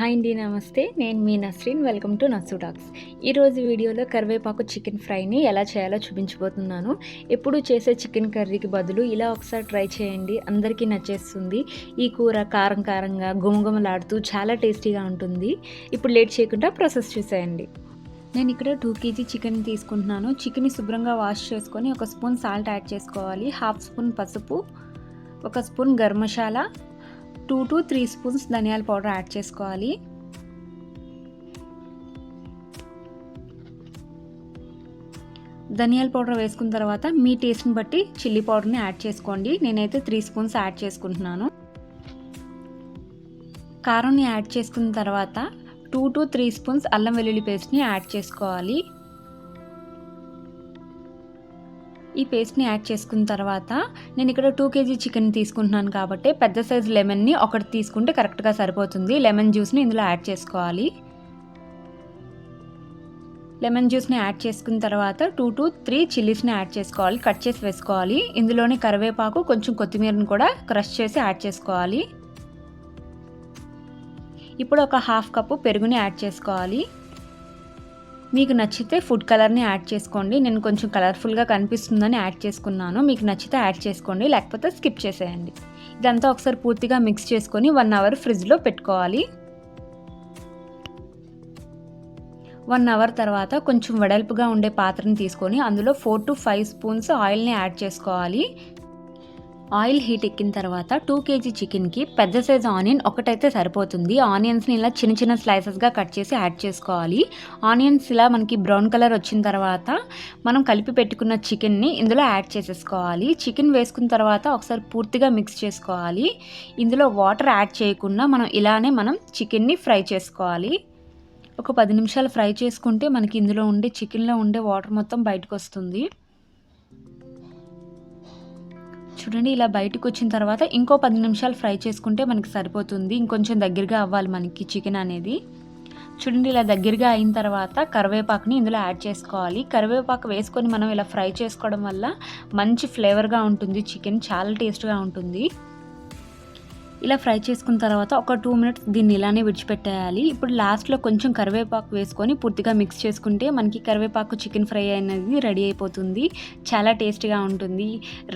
Hi అండి నమస్తే. నేను మీ Nasreen. Welcome to Nassu talks. ఈరోజు వీడియోలో కరివేపాకు చికెన్ ఫ్రైని ఎలా చేయాలో చూపించబోతున్నాను. ఎప్పుడు చేసే చికెన్ కర్రీకి బదులు ఇలా ఒకసారి ట్రై చేయండి. అందరికీ నచ్చేస్తుంది. ఈ కూర కారం కారంగా గుమగుమలాడుతూ చాలా టేస్టీగా ఉంటుంది. ఇప్పుడు లేట్ చేయకుండా ప్రాసెస్ చూసేయండి. నేను ఇక్కడ టూ కేజీ చికెన్ తీసుకుంటున్నాను. చికెన్ని శుభ్రంగా వాష్ చేసుకొని ఒక స్పూన్ సాల్ట్ యాడ్ చేసుకోవాలి. హాఫ్ స్పూన్ పసుపు ఒక స్పూన్ గర్మశాల టూ టు త్రీ స్పూన్స్ ధనియాల పౌడర్ యాడ్ చేసుకోవాలి. ధనియాల పౌడర్ వేసుకున్న తర్వాత మీ టేస్ట్ని బట్టి చిల్లీ పౌడర్ని యాడ్ చేసుకోండి. నేనైతే త్రీ స్పూన్స్ యాడ్ చేసుకుంటున్నాను. కారంని యాడ్ చేసుకున్న తర్వాత టూ టు త్రీ స్పూన్స్ అల్లం వెల్లుల్లి పేస్ట్ని యాడ్ చేసుకోవాలి. ఈ పేస్ట్ని యాడ్ చేసుకున్న తర్వాత నేను ఇక్కడ టూ కేజీ చికెన్ తీసుకుంటున్నాను కాబట్టి పెద్ద సైజ్ లెమన్ని ఒకటి తీసుకుంటే కరెక్ట్గా సరిపోతుంది. లెమన్ జ్యూస్ని ఇందులో యాడ్ చేసుకోవాలి. లెమన్ జ్యూస్ని యాడ్ చేసుకున్న తర్వాత టూ టు త్రీ చిల్లీస్ని యాడ్ చేసుకోవాలి. కట్ చేసి వేసుకోవాలి. ఇందులోనే కరివేపాకు కొంచెం కొత్తిమీరని కూడా క్రష్ చేసి యాడ్ చేసుకోవాలి. ఇప్పుడు ఒక హాఫ్ కప్పు పెరుగుని యాడ్ చేసుకోవాలి. మీకు నచ్చితే ఫుడ్ కలర్ని యాడ్ చేసుకోండి. నేను కొంచెం కలర్ఫుల్గా కనిపిస్తుందని యాడ్ చేసుకున్నాను. మీకు నచ్చితే యాడ్ చేసుకోండి. లేకపోతే స్కిప్ చేసేయండి. ఇదంతా ఒకసారి పూర్తిగా మిక్స్ చేసుకొని వన్ అవర్ ఫ్రిడ్జ్లో పెట్టుకోవాలి. వన్ అవర్ తర్వాత కొంచెం వెడల్పుగా ఉండే పాత్రని తీసుకొని అందులో ఫోర్ టు ఫైవ్ స్పూన్స్ ఆయిల్ని యాడ్ చేసుకోవాలి. ఆయిల్ హీట్ ఎక్కిన తర్వాత టూ కేజీ చికెన్కి పెద్ద సైజ్ ఆనియన్ ఒకటైతే సరిపోతుంది. ఆనియన్స్ని ఇలా చిన్న చిన్న స్లైసెస్గా కట్ చేసి యాడ్ చేసుకోవాలి. ఆనియన్స్ ఇలా మనకి బ్రౌన్ కలర్ వచ్చిన తర్వాత మనం కలిపి పెట్టుకున్న చికెన్ని ఇందులో యాడ్ చేసేసుకోవాలి. చికెన్ వేసుకున్న తర్వాత ఒకసారి పూర్తిగా మిక్స్ చేసుకోవాలి. ఇందులో వాటర్ యాడ్ చేయకుండా మనం ఇలానే మనం చికెన్ని ఫ్రై చేసుకోవాలి. ఒక పది నిమిషాలు ఫ్రై చేసుకుంటే మనకి ఇందులో ఉండే చికెన్లో ఉండే వాటర్ మొత్తం బయటకు వస్తుంది చూడండి ఇలా బయటకు వచ్చిన తర్వాత ఇంకో పది నిమిషాలు ఫ్రై చేసుకుంటే మనకి సరిపోతుంది. ఇంకొంచెం దగ్గరగా అవ్వాలి మనకి చికెన్ అనేది. చూడండి ఇలా దగ్గరగా అయిన తర్వాత కరివేపాకుని ఇందులో యాడ్ చేసుకోవాలి. కరివేపాకు వేసుకొని మనం ఇలా ఫ్రై చేసుకోవడం వల్ల మంచి ఫ్లేవర్గా ఉంటుంది. చికెన్ చాలా టేస్ట్గా ఉంటుంది. ఇలా ఫ్రై చేసుకున్న తర్వాత ఒక టూ మినిట్స్ దీన్ని ఇలానే విడిచిపెట్టేయాలి. ఇప్పుడు లాస్ట్లో కొంచెం కరివేపాకు వేసుకొని పూర్తిగా మిక్స్ చేసుకుంటే మనకి కరివేపాకు చికెన్ ఫ్రై అనేది రెడీ అయిపోతుంది. చాలా టేస్టీగా ఉంటుంది.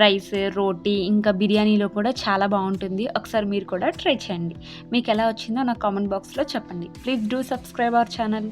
రైస్ రోటీ ఇంకా బిర్యానీలో కూడా చాలా బాగుంటుంది. ఒకసారి మీరు కూడా ట్రై చేయండి. మీకు ఎలా వచ్చిందో నా కామెంట్ బాక్స్లో చెప్పండి. Please do subscribe our channel.